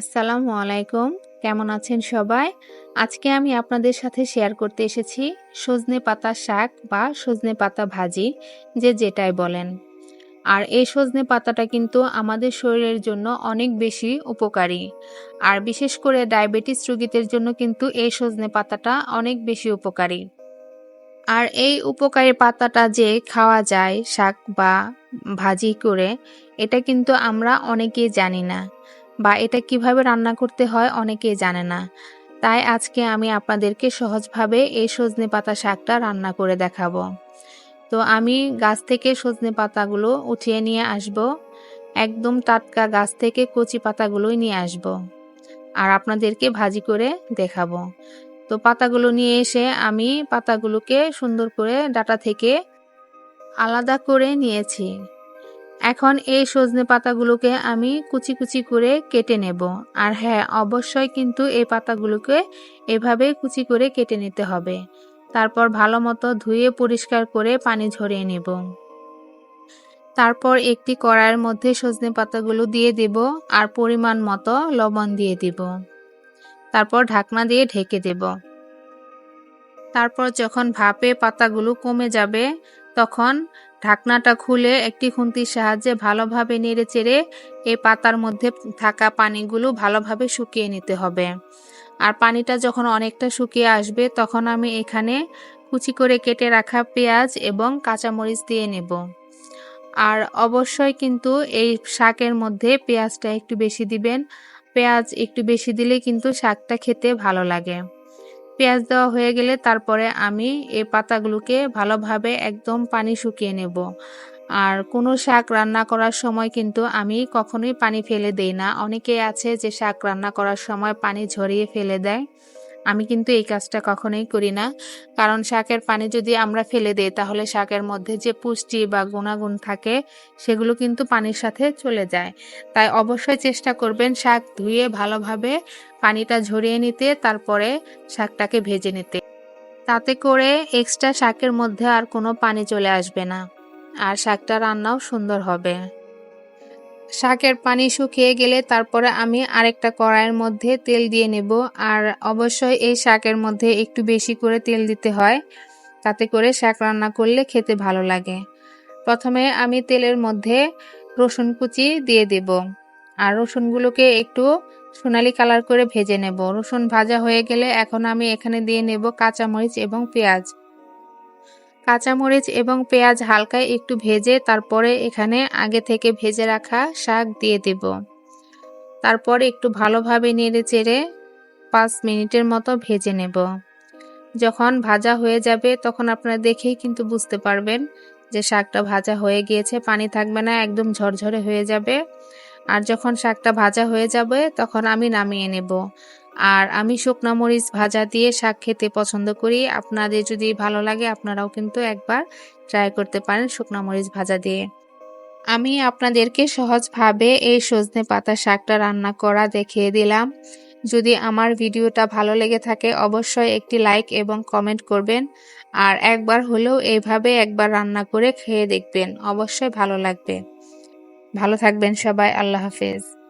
আসসালামু আলাইকুম। কেমন আছেন সবাই? আজকে আমি আপনাদের সাথে শেয়ার করতে এসেছি সজনে পাতা শাক বা সজনে পাতা ভাজি, যে যেটাই বলেন। আর এই সজনে পাতাটা কিন্তু আমাদের শরীরের জন্য অনেক বেশি উপকারী। আর বিশেষ করে ডায়াবেটিস রোগীদের জন্য কিন্তু এই সজনে পাতাটা অনেক বেশি উপকারী। আর এই উপকারী পাতাটা যে খাওয়া যায় শাক বা ভাজি করে, এটা কিন্তু আমরা অনেকেই জানি না। বা এটা কীভাবে রান্না করতে হয় অনেকেই জানে না। তাই আজকে আমি আপনাদেরকে সহজভাবে এই সজনে পাতা শাকটা রান্না করে দেখাবো। তো আমি গাছ থেকে সজনে পাতাগুলো উঠিয়ে নিয়ে আসব। একদম টাটকা গাছ থেকে কচি পাতাগুলোই নিয়ে আসব। আর আপনাদেরকে ভাজি করে দেখাবো। তো পাতাগুলো নিয়ে এসে আমি পাতাগুলোকে সুন্দর করে ডাটা থেকে আলাদা করে নিয়েছি। এখন এই সজনে পাতাগুলোকে আমি কুচি কুচি করে কেটে নেব। আর হ্যাঁ অবশ্যই কিন্তু এই পাতাগুলোকে এভাবে কুচি করে কেটে নিতে হবে। তারপর ভালো মতো ধুয়ে পরিষ্কার করে পানি ঝরিয়ে নেব। তারপর একটি কড়াইয়ের মধ্যে সজনে পাতাগুলো দিয়ে দেব আর পরিমাণ মতো লবণ দিয়ে দিব। তারপর ঢাকনা দিয়ে ঢেকে দেব। তারপর যখন ভাপে পাতাগুলো কমে যাবে, তখন ঢাকনাটা খুলে একটি খুন্তির সাহায্যে ভালোভাবে নেড়ে চেড়ে এই পাতার মধ্যে থাকা পানিগুলো ভালোভাবে শুকিয়ে নিতে হবে। আর পানিটা যখন অনেকটা শুকিয়ে আসবে, তখন আমি এখানে কুচি করে কেটে রাখা পেঁয়াজ এবং কাঁচামরিচ দিয়ে নেব। আর অবশ্যই কিন্তু এই শাকের মধ্যে পেঁয়াজটা একটু বেশি দিবেন। পেঁয়াজ একটু বেশি দিলে কিন্তু শাকটা খেতে ভালো লাগে। পেঁয়াজ দেওয়া হয়ে গেলে তারপরে আমি এই পাতাগুলোকে ভালোভাবে একদম পানি শুকিয়ে নেব। আর কোনো শাক রান্না করার সময় কিন্তু আমি কখনোই পানি ফেলে দেই না। অনেকেই আছে যে শাক রান্না করার সময় পানি ঝরিয়ে ফেলে দেয়। আমি কিন্তু এই কাজটা কখনোই করি না। কারণ শাকের পানি যদি আমরা ফেলে দিই, তাহলে শাকের মধ্যে যে পুষ্টি বা গুণাগুণ থাকে, সেগুলো কিন্তু পানির সাথে চলে যায়। তাই অবশ্যই চেষ্টা করবেন শাক ধুয়ে ভালোভাবে পানিটা ঝরিয়ে নিতে, তারপরে শাকটাকে ভেজে নিতে। তাতে করে এক্সট্রা শাকের মধ্যে আর কোনো পানি চলে আসবে না। আর শাকটা রান্নাও সুন্দর হবে। শাকের পানি শুকিয়ে গেলে তারপরে আমি আরেকটা কড়াইয়ের মধ্যে তেল দিয়ে নেব। আর অবশ্যই এই শাকের মধ্যে একটু বেশি করে তেল দিতে হয়, তাতে করে শাক রান্না করলে খেতে ভালো লাগে। প্রথমে আমি তেলের মধ্যে রসুন কুচি দিয়ে দেব। আর রসুনগুলোকে একটু সোনালি কালার করে ভেজে নেব। রসুন ভাজা হয়ে গেলে এখন আমি এখানে দিয়ে নেব কাঁচামরিচ এবং পেঁয়াজ। কাঁচামরিচ এবং পেঁয়াজ হালকা একটু ভেজে তারপরে এখানে আগে থেকে ভেজে রাখা শাক দিয়ে দেব। তারপর একটু ভালোভাবে নেড়ে চেড়ে পাঁচ মিনিটের মতো ভেজে নেব। যখন ভাজা হয়ে যাবে তখন আপনারা দেখেই কিন্তু বুঝতে পারবেন যে শাকটা ভাজা হয়ে গিয়েছে, পানি থাকবে না, একদম ঝরঝরে হয়ে যাবে। আর যখন শাকটা ভাজা হয়ে যাবে তখন আমি নামিয়ে নেব। আর আমি শুকনা মরিচ ভাজা দিয়ে শাক খেতে পছন্দ করি। আপনাদের যদি ভালো লাগে, আপনারাও কিন্তু একবার ট্রাই করতে পারেন শুকনা মরিচ ভাজা দিয়ে। আমি আপনাদেরকে সহজভাবে এই সজনে পাতা শাকটা রান্না করা দেখিয়ে দিলাম। যদি আমার ভিডিওটা ভালো লেগে থাকে, অবশ্যই একটি লাইক এবং কমেন্ট করবেন। আর একবার হলেও এইভাবে একবার রান্না করে খেয়ে দেখবেন, অবশ্যই ভালো লাগবে। ভালো থাকবেন সবাই, আল্লাহ হাফেজ।